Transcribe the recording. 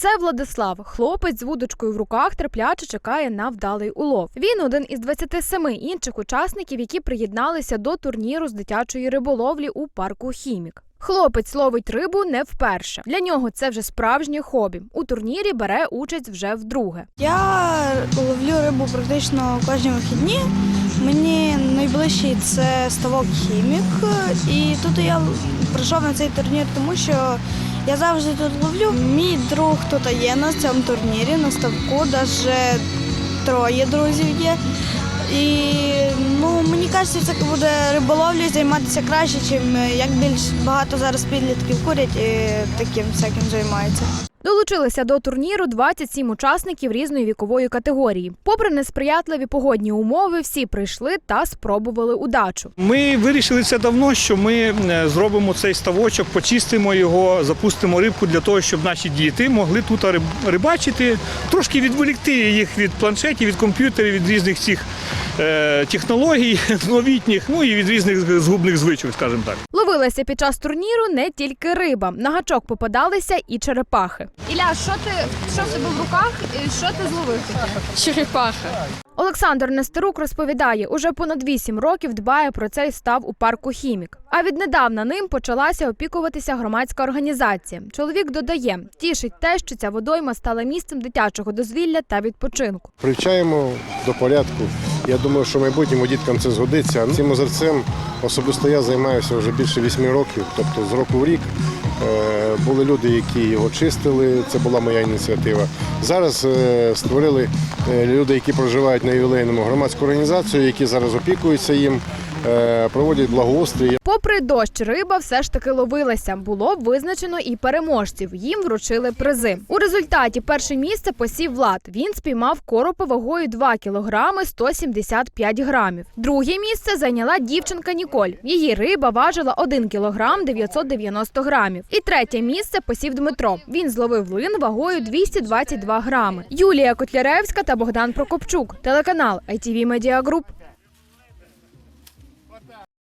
це Владислав. Хлопець з вудочкою в руках терпляче чекає на вдалий улов. Він один із 27 інших учасників, які приєдналися до турніру з дитячої риболовлі у парку Хімік. Хлопець ловить рибу не вперше. Для нього це вже справжнє хобі. У турнірі бере участь вже вдруге. Я ловлю рибу практично кожні вихідні. Мені найближчий це ставок хімік. І тут я прийшов на цей турнір, тому що я завжди тут ловлю. Мій друг тут є на цьому турнірі, на ставку, навіть троє друзів є. І кажеться, це буде риболовлею займатися краще, чим як більш багато зараз підлітків курять і таким всяким займаються. Долучилися до турніру 27 учасників різної вікової категорії. Попри несприятливі погодні умови, всі прийшли та спробували удачу. Ми вирішили це давно, що ми е, зробимо цей ставочок, почистимо його, запустимо рибку для того, щоб наші діти могли тут рибачити, трошки відволікти їх від планшетів, від комп'ютерів, від різних цих е, технологій новітніх, ну і від різних згубних звичок, скажімо так. Ловилася під час турніру не тільки риба. На гачок попадалися і черепахи. Ілля, що ти що в тебе в руках і що ти зловив? Черепаха. Олександр Нестерук розповідає, уже понад вісім років дбає про цей став у парку Хімік. А віднедавна ним почалася опікуватися громадська організація. Чоловік додає, тішить те, що ця водойма стала місцем дитячого дозвілля та відпочинку. Привчаємо до порядку. Я думаю, що майбутнім діткам це згодиться. Цим озерцем особисто я займаюся вже більше вісьми років, тобто з року в рік. Е, Були люди, які його чистили, це була моя ініціатива. Зараз е, створили е, люди, які проживають на ювілейному громадську організацію, які зараз опікуються їм, проводять благоустрій. Попри дощ, риба все ж таки ловилася. Було визначено і переможців. Їм вручили призи. У результаті перше місце посів Влад. Він спіймав коропа вагою 2 кілограми 175 грамів. Друге місце зайняла дівчинка Ніколь. Її риба важила 1 кілограм 990 грамів. І третє місце посів Дмитро. Він зловив лин вагою 222 грами. Юлія Котляревська та Богдан Прокопчук. Телеканал ITV Media Group.